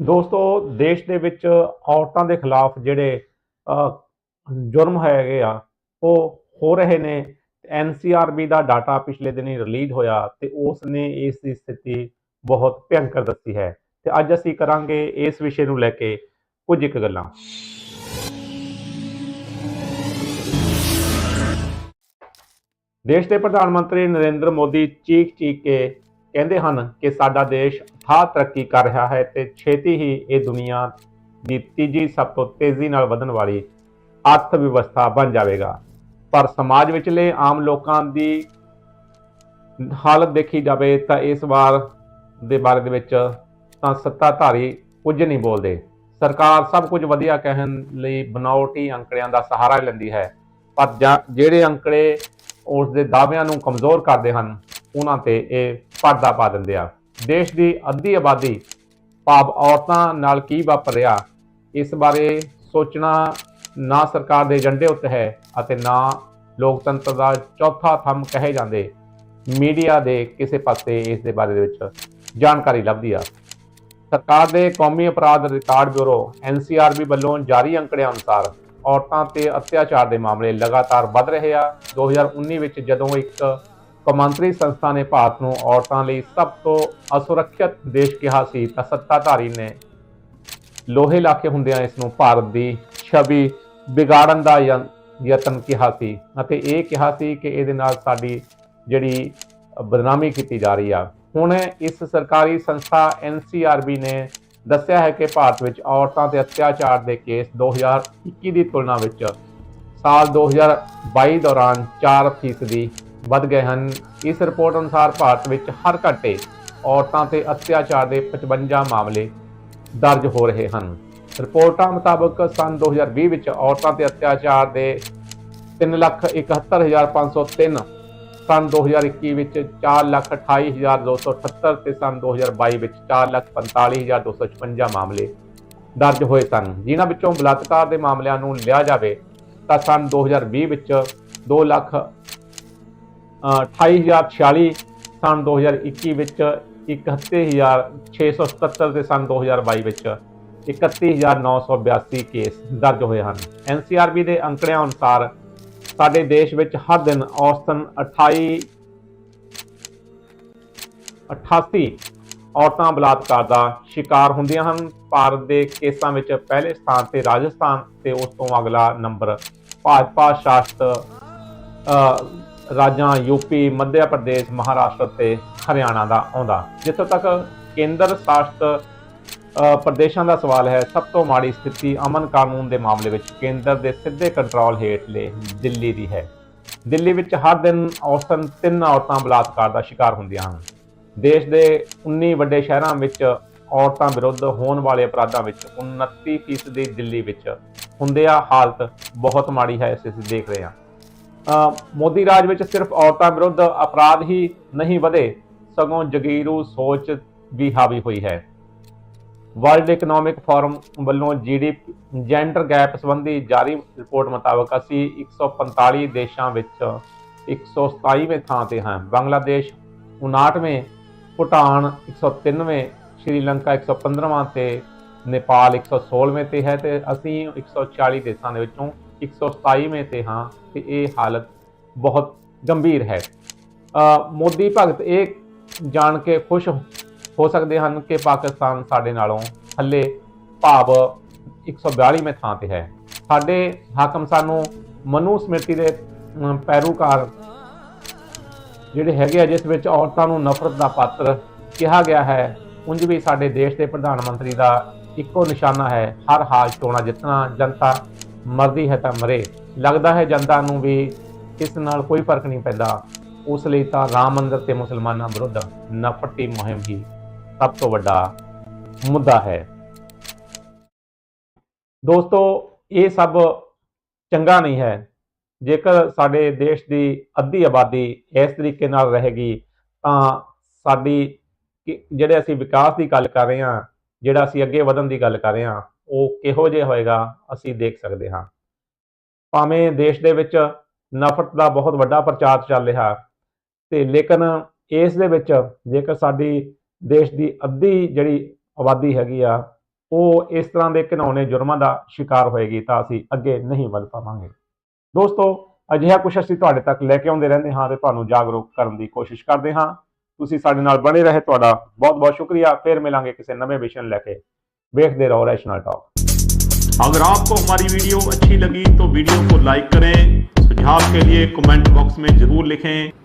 ਦੋਸਤੋ, ਦੇਸ਼ ਦੇ ਵਿੱਚ ਔਰਤਾਂ ਦੇ ਖਿਲਾਫ ਜਿਹੜੇ ਜੁਰਮ ਹੈਗੇ ਆ, ਉਹ ਹੋ ਰਹੇ ਨੇ। ਐਨਸੀਆਰਬੀ ਦਾ ਡਾਟਾ ਪਿਛਲੇ ਦਿਨੀ ਰਿਲੀਜ਼ ਹੋਇਆ ਤੇ ਉਸ ਨੇ ਇਸ ਦੀ ਸਥਿਤੀ ਬਹੁਤ ਭਿਅੰਕਰ ਦੱਸੀ ਹੈ। ਤੇ ਅੱਜ ਅਸੀਂ ਕਰਾਂਗੇ ਇਸ ਵਿਸ਼ੇ ਨੂੰ ਲੈ ਕੇ ਕੁਝ ਇੱਕ ਗੱਲਾਂ। ਦੇਸ਼ ਦੇ ਪ੍ਰਧਾਨ ਮੰਤਰੀ ਨਰਿੰਦਰ ਮੋਦੀ ਚੀਖ ਚੀਖ ਕੇ ਕਹਿੰਦੇ ਹਨ ਕਿ ਸਾਡਾ ਦੇਸ਼ ਥਾਂ ਤਰੱਕੀ ਕਰ ਰਿਹਾ ਹੈ ਤੇ ਛੇਤੀ ਹੀ ਇਹ ਦੁਨੀਆ ਦੀ ਤੀਜੀ ਸਭ ਤੋਂ ਤੇਜ਼ੀ ਨਾਲ ਵਧਣ ਵਾਲੀ ਅਰਥ ਵਿਵਸਥਾ ਬਣ ਜਾਵੇਗਾ। ਪਰ ਸਮਾਜ ਵਿਚਲੇ ਆਮ ਲੋਕਾਂ ਦੀ ਹਾਲਤ ਦੇਖੀ ਜਾਵੇ ਤਾਂ ਇਸ ਵਾਰ ਦੇ ਬਾਰੇ ਦੇ ਵਿੱਚ ਤਾਂ ਸੱਤਾਧਾਰੀ ਕੁਝ ਨਹੀਂ ਬੋਲਦੇ। ਸਰਕਾਰ ਸਭ ਕੁਝ ਵਧੀਆ ਕਹਿਣ ਲਈ ਬਣਾਉਟੀ ਅੰਕੜਿਆਂ ਦਾ ਸਹਾਰਾ ਲੈਂਦੀ ਹੈ, ਪਰ ਜਾਂ- ਜਿਹੜੇ ਅੰਕੜੇ ਉਸ ਦੇ ਦਾਅਵਿਆਂ ਨੂੰ ਕਮਜ਼ੋਰ ਕਰਦੇ ਹਨ, ਉਹਨਾਂ ਤੇ ਇਹ ਪਰਦਾ ਪਾ ਦਿੰਦੇ ਆ। ਦੇਸ਼ ਦੀ ਅੱਧੀ ਆਬਾਦੀ ਭਾਵ ਔਰਤਾਂ ਨਾਲ ਕੀ ਵਾਪਰ ਰਿਹਾ, ਇਸ ਬਾਰੇ ਸੋਚਣਾ ਨਾ ਸਰਕਾਰ ਦੇ ਏਜੰਡੇ ਉੱਤੇ ਹੈ ਅਤੇ ਨਾ ਲੋਕਤੰਤਰ ਦਾ ਚੌਥਾ ਥੰਮ ਕਹੇ ਜਾਂਦੇ ਮੀਡੀਆ ਦੇ ਕਿਸੇ ਪਾਸੇ ਇਸ ਦੇ ਬਾਰੇ ਦੇ ਵਿੱਚ ਜਾਣਕਾਰੀ ਲੱਭਦੀ ਆ। ਸਰਕਾਰ ਦੇ ਕੌਮੀ ਅਪਰਾਧ ਰਿਕਾਰਡ ਬਿਊਰੋ ਐਨਸੀਆਰਬੀ ਵੱਲੋਂ ਜਾਰੀ ਅੰਕੜਿਆਂ ਅਨੁਸਾਰ ਔਰਤਾਂ ਤੇ ਅਤਿਆਚਾਰ ਦੇ ਮਾਮਲੇ ਲਗਾਤਾਰ ਵੱਧ ਰਹੇ ਆ। 2019 ਵਿੱਚ ਜਦੋਂ ਇੱਕ ਕੌਮਾਂਤਰੀ ਸੰਸਥਾ ਨੇ ਭਾਰਤ ਨੂੰ ਔਰਤਾਂ ਲਈ ਸਭ ਤੋਂ ਅਸੁਰੱਖਿਅਤ ਦੇਸ਼ ਕਿਹਾ ਸੀ ਤਾਂ ਸੱਤਾਧਾਰੀ ਨੇ ਲੋਹੇ ਲਾਕੇ ਹੁੰਦਿਆਂ ਇਸ ਨੂੰ ਭਾਰਤ ਦੀ ਛਵੀ ਵਿਗਾੜਨ ਦਾ ਯਤਨ ਕਿਹਾ ਸੀ ਅਤੇ ਇਹ ਕਿਹਾ ਸੀ ਕਿ ਇਹਦੇ ਨਾਲ ਸਾਡੀ ਜਿਹੜੀ ਬਦਨਾਮੀ ਕੀਤੀ ਜਾ ਰਹੀ ਆ। ਹੁਣ ਇਸ ਸਰਕਾਰੀ ਸੰਸਥਾ ਐਨਸੀਆਰਬੀ ਨੇ ਦੱਸਿਆ ਹੈ ਕਿ ਭਾਰਤ ਵਿੱਚ ਔਰਤਾਂ ਤੇ ਅਤਿਆਚਾਰ ਦੇ ਕੇਸ 2021 ਦੀ ਤੁਲਨਾ ਵਿੱਚ ਸਾਲ 2022 ਦੌਰਾਨ 4% ਵੱਧ ਗਏ ਹਨ। ਇਸ ਰਿਪੋਰਟ ਅਨੁਸਾਰ ਭਾਰਤ ਵਿੱਚ ਹਰ ਘੰਟੇ ਔਰਤਾਂ ਤੇ ਅਤਿਆਚਾਰ ਦੇ 55 ਮਾਮਲੇ ਦਰਜ ਹੋ ਰਹੇ ਹਨ। ਰਿਪੋਰਟਾਂ ਮੁਤਾਬਕ ਸਨ 2020 ਵਿੱਚ ਔਰਤਾਂ ਤੇ ਅਤਿਆਚਾਰ ਦੇ 371503 ਸਨ 2021 ਵਿੱਚ 428278 ਤੇ ਸਨ 2022 ਵਿੱਚ 445256 ਮਾਮਲੇ ਦਰਜ ਹੋਏ ਸਨ। ਜਿਨ੍ਹਾਂ ਵਿੱਚੋਂ ਬਲਾਤਕਾਰ ਦੇ ਮਾਮਲਿਆਂ ਨੂੰ ਲਿਆ ਜਾਵੇ ਤਾਂ ਸਨ 2020 ਵਿੱਚ 2 ਲੱਖ 28046 ਸਨ 2021 ਵਿੱਚ 31677 ਤੇ ਸਨ 2022 ਵਿੱਚ 31982 ਕੇਸ ਦਰਜ ਹੋਏ ਹਨ। ਐਨਸੀਆਰਬੀ ਦੇ ਅੰਕੜਿਆਂ ਅਨੁਸਾਰ ਸਾਡੇ ਦੇਸ਼ ਵਿੱਚ ਹਰ ਦਿਨ ਔਸਤਨ 28 88 ਔਰਤਾਂ ਬਲਾਤਕਾਰ ਦਾ ਸ਼ਿਕਾਰ ਹੁੰਦੀਆਂ ਹਨ। ਭਾਰਤ ਦੇ ਕੇਸਾਂ ਵਿੱਚ ਪਹਿਲੇ ਸਥਾਨ ਤੇ ਰਾਜਸਥਾਨ ਤੇ ਉਸ ਤੋਂ ਅਗਲਾ ਨੰਬਰ ਭਾਜਪਾ ਸ਼ਾਸਤ ਰਾਜਾਂ ਯੂਪੀ ਮੱਧ ਪ੍ਰਦੇਸ਼, ਮਹਾਰਾਸ਼ਟਰ ਤੇ ਹਰਿਆਣਾ ਦਾ ਆਉਂਦਾ। ਜਿੱਥੋਂ ਤੱਕ ਕੇਂਦਰ ਸ਼ਾਸਤ ਪ੍ਰਦੇਸ਼ਾਂ ਦਾ ਸਵਾਲ ਹੈ, ਸਭ ਤੋਂ ਮਾੜੀ ਸਥਿਤੀ ਅਮਨ ਕਾਨੂੰਨ ਦੇ ਮਾਮਲੇ ਵਿੱਚ ਕੇਂਦਰ ਦੇ ਸਿੱਧੇ ਕੰਟਰੋਲ ਹੇਠਲੇ ਦਿੱਲੀ ਦੀ ਹੈ। ਦਿੱਲੀ ਵਿੱਚ ਹਰ ਦਿਨ ਔਸਤਨ ਤਿੰਨ ਔਰਤਾਂ ਬਲਾਤਕਾਰ ਦਾ ਸ਼ਿਕਾਰ ਹੁੰਦੀਆਂ ਹਨ। ਦੇਸ਼ ਦੇ 19 ਵੱਡੇ ਸ਼ਹਿਰਾਂ ਵਿੱਚ ਔਰਤਾਂ ਵਿਰੁੱਧ ਹੋਣ ਵਾਲੇ ਅਪਰਾਧਾਂ ਵਿੱਚ 29% ਦਿੱਲੀ ਵਿੱਚ ਹੁੰਦੇ ਹਾਲਤ ਬਹੁਤ ਮਾੜੀ ਹੈ ਇਸ ਅਸੀਂ ਦੇਖ ਰਹੇ ਹਾਂ। ਮੋਦੀ ਰਾਜ ਵਿੱਚ ਸਿਰਫ ਔਰਤਾਂ ਵਿਰੁੱਧ ਅਪਰਾਧ ਹੀ ਨਹੀਂ ਵਧੇ, ਸਗੋਂ ਜਗੀਰੂ ਸੋਚ ਵੀ ਹਾਵੀ ਹੋਈ ਹੈ। ਵਰਲਡ ਇਕਨੋਮਿਕ ਫੋਰਮ ਵੱਲੋਂ ਜੀਡੀਪੀ ਜੈਂਡਰ ਗੈਪ ਸੰਬੰਧੀ ਜਾਰੀ ਰਿਪੋਰਟ ਮੁਤਾਬਕ ਅਸੀਂ 145 ਦੇਸ਼ਾਂ ਵਿੱਚ 127ਵੇਂ ਥਾਂ ਤੇ ਹਾਂ। ਬੰਗਲਾਦੇਸ਼ 59ਵੇਂ ਭੂਟਾਨ 193ਵੇਂ ਸ਼੍ਰੀਲੰਕਾ 115ਵਾਂ ਤੇ ਨੇਪਾਲ 116ਵੇਂ ਤੇ ਹੈ ਤੇ ਅਸੀਂ 140 ਦੇਸ਼ਾਂ ਦੇ ਵਿੱਚੋਂ 127ਵੇਂ ਤੇ ਹਾਂ ਤੇ ਇਹ ਹਾਲਤ ਬਹੁਤ ਗੰਭੀਰ ਹੈ। ਮੋਦੀ ਭਗਤ ਇਹ ਜਾਣ ਕੇ ਖੁਸ਼ ਹੋ ਸਕਦੇ ਹਨ ਕਿ ਪਾਕਿਸਤਾਨ ਸਾਡੇ ਨਾਲੋਂ ਥੱਲੇ ਭਾਵ 142ਵੇਂ ਥਾਂ ਤੇ ਹੈ। ਸਾਡੇ ਹਾਕਮ ਸਾਨੂੰ ਮਨੂ ਸਮਿਤੀ ਦੇ ਅਮ, ਪੈਰੋਕਾਰ ਜਿਹੜੇ ਹੈਗੇ ਆ ਜਿਸ ਵਿੱਚ ਔਰਤਾਂ ਨੂੰ ਨਫ਼ਰਤ ਦਾ ਪਾਤਰ ਕਿਹਾ ਗਿਆ ਹੈ ਉਂਝ ਵੀ ਸਾਡੇ ਦੇਸ਼ ਦੇ ਪ੍ਰਧਾਨ ਮੰਤਰੀ ਦਾ ਇੱਕੋ ਨਿਸ਼ਾਨਾ ਹੈ ਹਰ ਹਾਲ ਚੋਣਾਂ ਜਿੱਤਣਾ ਜਨਤਾ ਮਰਦੀ ਹੈ ਤਾਂ ਮਰੇ। ਲੱਗਦਾ ਹੈ ਜਨਤਾ ਨੂੰ ਵੀ ਇਸ ਨਾਲ ਕੋਈ ਫ਼ਰਕ ਨਹੀਂ ਪੈਂਦਾ। ਉਸ ਲਈ ਤਾਂ ਰਾਮ ਮੰਦਰ ਤੇ ਮੁਸਲਮਾਨਾਂ ਵਿਰੁੱਧ ਨਫ਼ਰਤੀ ਮੁਹਿੰਮ ਹੀ ਸਭ ਤੋਂ ਵੱਡਾ ਮੁੱਦਾ ਹੈ। ਦੋਸਤੋ, ਇਹ ਸਭ ਚੰਗਾ ਨਹੀਂ ਹੈ। ਜੇਕਰ ਸਾਡੇ ਦੇਸ਼ ਦੀ ਅੱਧੀ ਆਬਾਦੀ ਇਸ ਤਰੀਕੇ ਨਾਲ ਰਹੇਗੀ, ਤਾਂ ਸਾਡੀ ਕਿ- ਜਿਹੜੇ ਅਸੀਂ ਵਿਕਾਸ ਦੀ ਗੱਲ ਕਰ ਰਹੇ ਹਾਂ, ਜਿਹੜਾ ਅਸੀਂ ਅੱਗੇ ਵਧਣ ਦੀ ਗੱਲ ਕਰ ਰਹੇ ਹਾਂ ਉਹ ਕਿਹੋ ਜਿਹਾ ਹੋਏਗਾ, ਅਸੀਂ ਦੇਖ ਸਕਦੇ ਹਾਂ। ਭਾਵੇਂ ਦੇਸ਼ ਦੇ ਵਿੱਚ ਨਫ਼ਰਤ ਦਾ ਬਹੁਤ ਵੱਡਾ ਪ੍ਰਚਾਰ ਚੱਲ ਰਿਹਾ ਤੇ ਲੇਕਿਨ ਇਸ ਦੇ ਵਿੱਚ ਜੇਕਰ ਸਾਡੀ ਦੇਸ਼ ਦੀ ਅੱਧੀ ਜਿਹੜੀ ਆਬਾਦੀ ਹੈਗੀ ਆ, ਉਹ ਇਸ ਤਰ੍ਹਾਂ ਦੇ ਘਿਨੌਣੇ ਜੁਰਮਾਂ ਦਾ ਸ਼ਿਕਾਰ ਹੋਏਗੀ ਤਾਂ ਅਸੀਂ ਅੱਗੇ ਨਹੀਂ ਵੱਧ ਪਾਵਾਂਗੇ। ਦੋਸਤੋ, ਅਜਿਹਾ ਕੁਝ ਅਸੀਂ ਤੁਹਾਡੇ ਤੱਕ ਲੈ ਕੇ ਆਉਂਦੇ ਰਹਿੰਦੇ ਹਾਂ ਤੇ ਤੁਹਾਨੂੰ ਜਾਗਰੂਕ ਕਰਨ ਦੀ ਕੋਸ਼ਿਸ਼ ਕਰਦੇ ਹਾਂ। ਤੁਸੀਂ ਸਾਡੇ ਨਾਲ ਬਣੇ ਰਹੇ, ਤੁਹਾਡਾ ਬਹੁਤ ਬਹੁਤ ਸ਼ੁਕਰੀਆ। ਫਿਰ ਮਿਲਾਂਗੇ ਕਿਸੇ ਨਵੇਂ ਵਿਸ਼ੇ ਨੂੰ ਲੈ ਕੇ। देखते रहो रैशनल टॉक अगर आपको हमारी वीडियो अच्छी लगी तो वीडियो को लाइक करें सुझाव के लिए कमेंट बॉक्स में जरूर लिखें